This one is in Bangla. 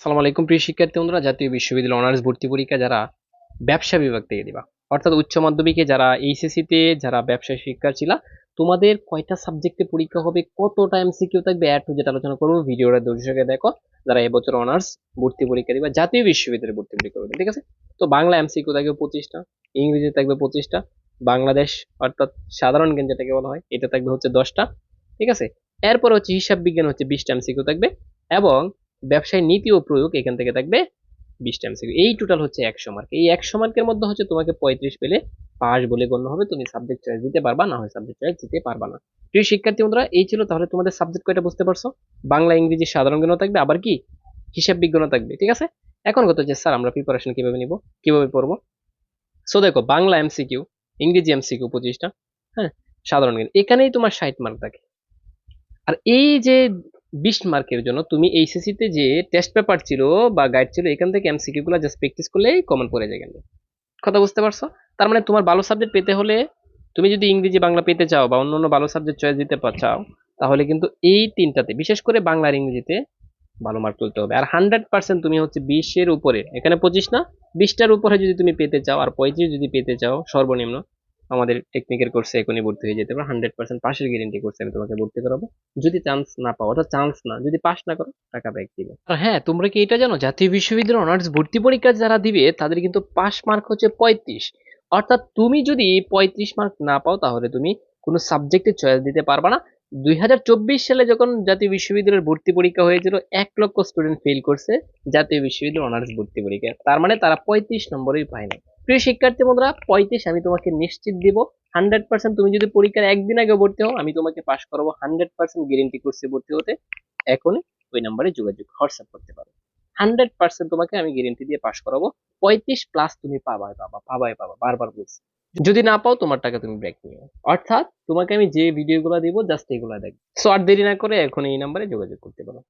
আসসালামু আলাইকুম, প্রিয় শিক্ষার্থী বন্ধুরা। জাতীয় বিশ্ববিদ্যালয় অনার্স ভর্তি পরীক্ষা যারা ব্যবসা বিভাগ থেকে দিবা, অর্থাৎ উচ্চ মাধ্যমিকে যারা এইচএসসি তে যারা ব্যবসা শিক্ষার্থীরা তোমাদের কয়টা সাবজেক্টে পরীক্ষা হবে, কতটা এমসিকিউ থাকবে এ টু যেটা আলোচনা করব। ভিডিওটা দর্শকে দেখো, যারা এবছর অনার্স ভর্তি পরীক্ষা দিবা, জাতীয় বিশ্ববিদ্যালয়ে ভর্তি পরীক্ষা হবে, ঠিক আছে? তো বাংলা এমসিকিউ থাকবে পঁচিশটা ইংরেজি থাকবে পঁচিশটা, বাংলাদেশ অর্থাৎ সাধারণ জ্ঞান যেটাকে বলা হয়, এটা থাকবে হচ্ছে দশটা, ঠিক আছে? এরপর হচ্ছে হিসাব বিজ্ঞান হচ্ছে বিশটা এমসিকিউ থাকবে এবং ব্যবসায় নীতি ও প্রয়োগ এখান থেকে থাকবে বিশটা এমসিকিউ এই টোটাল হচ্ছে একশো মার্ক এই একশো মার্কের মধ্যে হচ্ছে তোমাকে পঁয়ত্রিশ পেলে পাস বলে গণ্য হবে। তুমি সাবজেক্ট চয়েস দিতে পারবা, না হয় সাবজেক্ট চয়েস দিতে পারবা না। প্রিয় শিক্ষার্থী বন্ধুরা, এই ছিল তাহলে তোমাদের সাবজেক্ট কয়টা বুঝতে পারছ? বাংলা, ইংরেজি, সাধারণ জ্ঞান থাকবে, আবার কি? হিসাব বিজ্ঞানও থাকবে, ঠিক আছে? এখন কত যে স্যার, আমরা প্রিপারেশন কীভাবে নিব? কীভাবে পড়ব? সো দেখো, বাংলা এমসিকিউ ইংরেজি এমসিকিউ পঁচিশটা হ্যাঁ সাধারণ জ্ঞান। এখানেই তোমার ষাট মার্ক থাকে। আর এই যে বিশ মার্কের জন্য তুমি এইচএসসি তে যে টেস্ট পেপার ছিল বা গাইড ছিল, এখান থেকে এমসিকিউ গুলো জাস্ট প্র্যাকটিস করলেই কমন পড়ে যায় কিন্তু। কথা বুঝতে পারছ? তার মানে তোমার ভালো সাবজেক্ট পেতে হলে তুমি যদি ইংরেজি, বাংলা পেতে চাও বা অন্য অন্য ভালো সাবজেক্ট চয়েস দিতে চাও, তাহলে কিন্তু এই তিনটাতে, বিশেষ করে বাংলা আর ইংরেজিতে ভালো মার্ক তুলতে হবে। আর হান্ড্রেড পার্সেন্ট তুমি হচ্ছে বিশের উপরে, এখানে পঁচিশ না? বিশটার উপরে যদি তুমি পেতে চাও, আর পঁয়ত্রিশ যদি পেতে চাও, সর্বনিম্ন আমাদের টেকনিকের কোর্সে এখনই ভর্তি হয়ে যেতে পারো। হান্ড্রেড পার্সেন্ট পাশের গ্যারেন্টি কোর্সে আমি তোমাকে ভর্তি করাবো। যদি চান্স না পাও, অর্থাৎ চান্স না, যদি পাস না করো, টাকা ব্যাক দিবে। আর হ্যাঁ তোমরা কি এটা জানো? জাতীয় বিশ্ববিদ্যালয় অনার্স ভর্তি পরীক্ষা যারা দিবে, তাদের কিন্তু পাস মার্ক হচ্ছে পঁয়ত্রিশ। অর্থাৎ তুমি যদি পঁয়ত্রিশ মার্ক না পাও, তাহলে তুমি কোনো সাবজেক্টে চয়েস দিতে পারবা না। দুই হাজার চব্বিশ সালে যখন জাতীয় বিশ্ববিদ্যালয়ের ভর্তি পরীক্ষা হয়েছিল, এক লক্ষ স্টুডেন্ট ফেল করছে জাতীয় বিশ্ববিদ্যালয় অনার্স ভর্তি পরীক্ষা তার মানে তারা পঁয়ত্রিশ নম্বরেই পায় না প্রিয় শিক্ষার্থী বন্ধুরা, পঁয়ত্রিশ আমি তোমাকে নিশ্চিত দিব হান্ড্রেড পার্সেন্ট তুমি যদি পরীক্ষার একদিন আগে ভর্তি হও, আমি তোমাকে পাস করাবো হান্ড্রেড পার্সেন্ট গ্যারেন্টি করছি ভর্তি হতে। এখনই ওই নাম্বারে যোগাযোগ, হোয়াটসঅ্যাপ করতে পারো। হান্ড্রেড পার্সেন্ট তোমাকে আমি গ্যারেন্টি দিয়ে পাশ করাবো। পঁয়ত্রিশ প্লাস তুমি পাবাই পাবা পাবাই পাবা, বারবার বলছি। যদি না পাও, তোমার টাকা তুমি ব্যাক নিও। অর্থাৎ তোমাকে আমি যে ভিডিওগুলো দিব জাস্ট এগুলো দেখো সো আর দেরি না করে এখন এই নাম্বারে যোগাযোগ করতে পারো।